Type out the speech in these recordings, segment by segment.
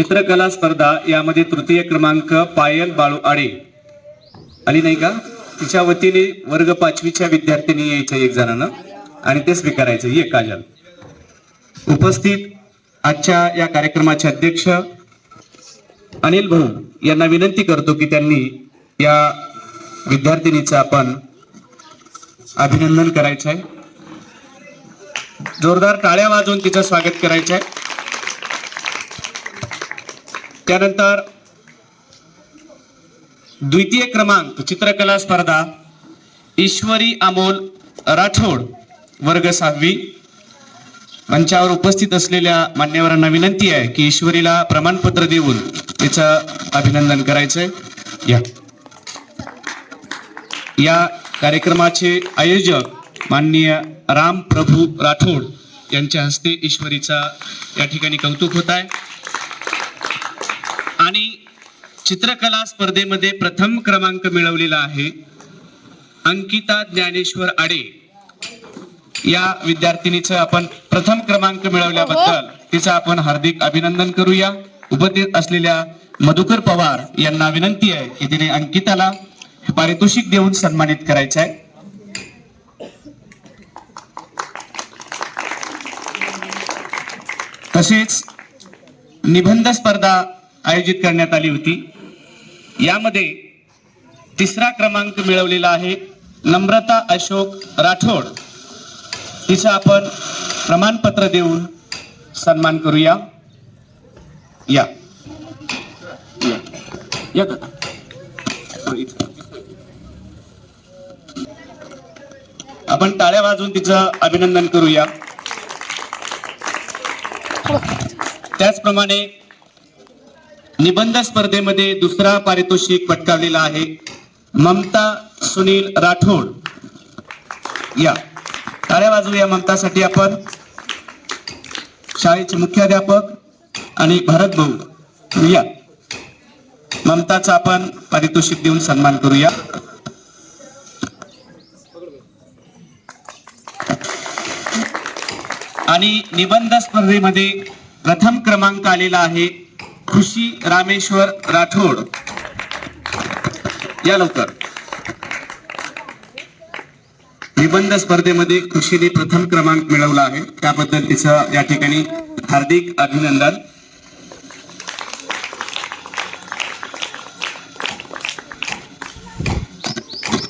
चित्रकला स्पर्धा यामध्ये तृतीय क्रमांक पायल बाळू आडे. आली नाही का? तिच्या वतीने वर्ग पाचवीच्या विद्यार्थिनी यायच्या एक जणांना आणि ते स्वीकारायचं. ये काजल. उपस्थित आजच्या या कार्यक्रमाचे अध्यक्ष अनिल भाऊ यांना विनंती करतो की त्यांनी या विद्यार्थिनीचं आपण अभिनंदन करायचं आहे जोरदार टाळ्या वाजवून तिचं स्वागत करायचं आहे त्यानंतर द्वितीय क्रमांक चित्रकला स्पर्धा ईश्वरी अमोल राठोड वर्ग सहावी. मंचावर उपस्थित असलेल्या मान्यवरांना विनंती आहे की ईश्वरीला प्रमाणपत्र देऊन तिचं अभिनंदन करायचंय. या. या कार्यक्रमाचे आयोजक माननीय राम प्रभू राठोड यांच्या हस्ते ईश्वरीचा या ठिकाणी कौतुक होत आहे. आणि चित्रकला स्पर्धेमध्ये प्रथम क्रमांक मिळवलेला आहे अंकिता ज्ञानेश्वर आडे. या विद्यार्थिनीचं आपण प्रथम क्रमांक मिळवल्याबद्दल तिचं आपण हार्दिक अभिनंदन करूया. उपस्थित असलेल्या मधुकर पवार यांना विनंती आहे की तिने अंकिताला पारितोषिक देऊन सन्मानित करायचं आहे तसेच निबंध स्पर्धा आयोजित करण्यात आली होती. यामध्ये तिसरा क्रमांक मिळवलेला आहे नम्रता अशोक राठोड. तिचं आपण प्रमाणपत्र देऊन सन्मान करूया. या. या. आपण टाळ्या वाजून तिचं अभिनंदन करूया. त्याचप्रमाणे निबंध स्पर्धेमध्ये दुसरा पारितोषिक पटकावलेला आहे. ममता सुनील राठोड. या. टाळ्या वाजवूया ममतासाठी आपण. शाळेचे मुख्याध्यापक आणि भरत भाऊ. या. ममताचा आपण पारितोषिक देऊन सन्मान करूया. आणि निबंध स्पर्धेमध्ये प्रथम क्रमांक आलेला आहे. खुशी रामेश्वर राठोड. या लवकर. निबंध स्पर्धेमध्ये खुशीने प्रथम क्रमांक मिळवला आहे. त्याबद्दल तिचं या ठिकाणी हार्दिक अभिनंदन.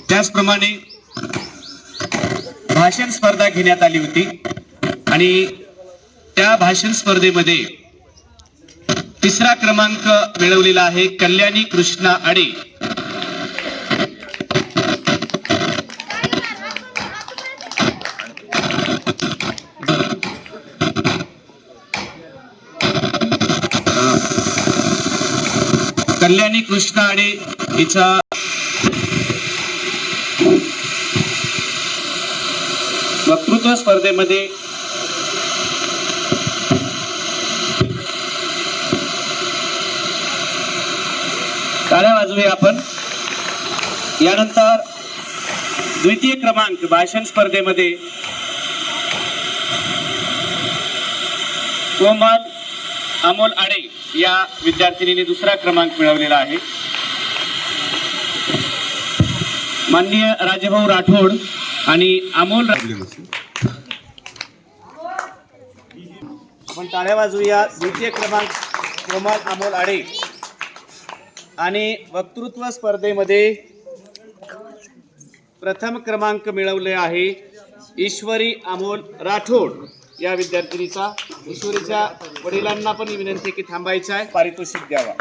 त्याचप्रमाणे भाषण स्पर्धा घेण्यात आली होती. आणि त्या भाषण स्पर्धेमध्ये तिसरा क्रमांक मिळवलेला आहे कल्याणी कृष्णा आडे. कल्याणी कृष्णा आडे हिचा वक्तृत्व स्पर्धेमध्ये टाळ्या वाजवूया आपण. यानंतर द्वितीय क्रमांक भाषण स्पर्धेमध्ये कोमल अमोल आडे या विद्यार्थिनीने दुसरा क्रमांक मिळवलेला आहे. माननीय राजेभाऊ राठोड आणि अमोल आपण टाळ्या वाजवूया. द्वितीय क्रमांक कोमल अमोल आडे. आणि वक्तृत्व स्पर्धेमध्ये प्रथम क्रमांक मिळवले आहे ईश्वरी अमोल राठोड. या विद्यार्थिनीचा ईश्वरीच्या वडिलांना पण विनंती की थांबायचं आहे. पारितोषिक द्यावा.